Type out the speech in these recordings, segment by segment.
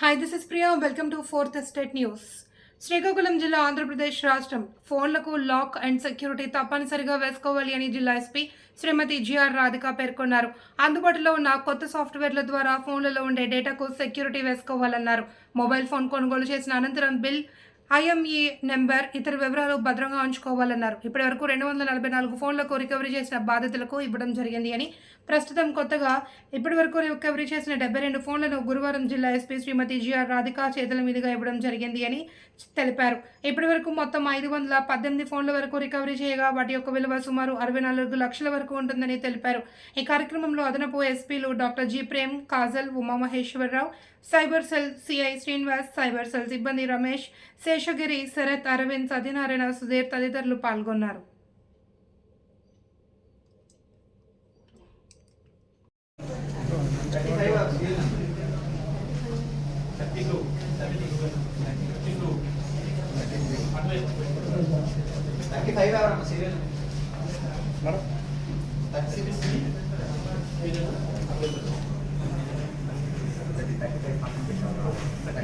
Hi this is Priya welcome to fourth state news Srikakulam జిల్లా ఆంధ్రప్రదేశ్ రాష్ట్రం. ఫోన్లకు lock and security తప్పనిసరిగా వేసుకోవాలి అని జిల్లా ఎస్పీ శ్రీమతి జిఆర్ రాధిక పేర్కొన్నారు. అందుబాటులో ఉన్న కొత్త సాఫ్ట్వేర్ల ద్వారా ఫోన్లలో ఉండే డేటాకు సెక్యూరిటీ వేసుకోవాలన్నారు. మొబైల్ ఫోన్ కొనుగోలు చేసిన అనంతరం బిల్ ఐఎంఈ నెంబర్ ఇతర వివరాలు భద్రంగా ఉంచుకోవాలన్నారు. ఇప్పటి వరకు రెండు వందల నలభై నాలుగు ఫోన్లకు రికవరీ చేసిన బాధితులకు ఇవ్వడం జరిగింది అని ప్రస్తుతం కొత్తగా ఇప్పటి వరకు రికవరీ చేసిన డెబ్బై రెండు ఫోన్లను గురువారం జిల్లా ఎస్పీ శ్రీమతి జిఆర్ రాధిక చేతుల మీదుగా ఇవ్వడం జరిగింది అని తెలిపారు. ఇప్పటి వరకు మొత్తం ఐదు వందల పద్దెనిమిది ఫోన్ల వరకు రికవరీ చేయగా వాటి యొక్క విలువ సుమారు అరవై నాలుగు లక్షల వరకు ఉంటుందని తెలిపారు. ఈ కార్యక్రమంలో అదనపు ఎస్పీలు doctor G Prem Kajal Umamaheswararao cyber cell CI Srinivas cyber cell సిబ్బంది రమేష్ శేషగిరి శరత్ అరవింద్ సత్యనారాయణ సుధీర్ తదితరులు పాల్గొన్నారు. థర్టీ ఫైవ్ ఎవరమ్మా? సీరియల్?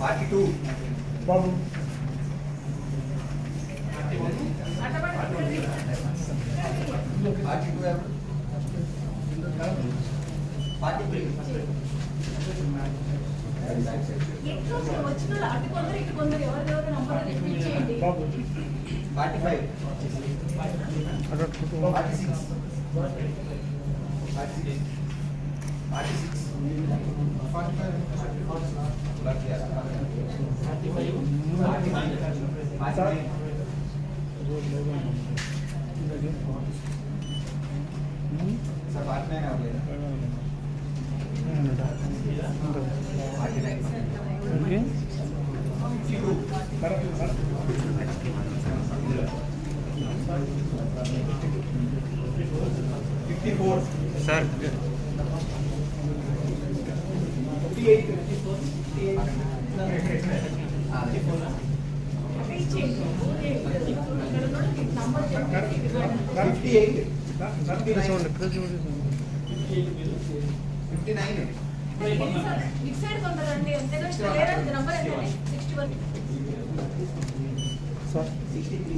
Forty two. బాబు. Forty two forty three. Forty five. Forty six. Forty six. Forty six. Forty five. Forty nine forty nine sir forty nine అవ్వలేదు forty nine fifty two fifty four sir fifty eight fifty eight repeat చేయండి ఇక్కడ ఉన్నోళ్ళకి number చెప్పి ఇవ్వండి. Fifty eight చూడండి ఇక్కడ చూడండి fifty nine ఎన్ని sir? ఇటు సైడ్ కొందరు అండి అంతేగా లేరా నంబర్ ఎంతండి sixty one sir sixty three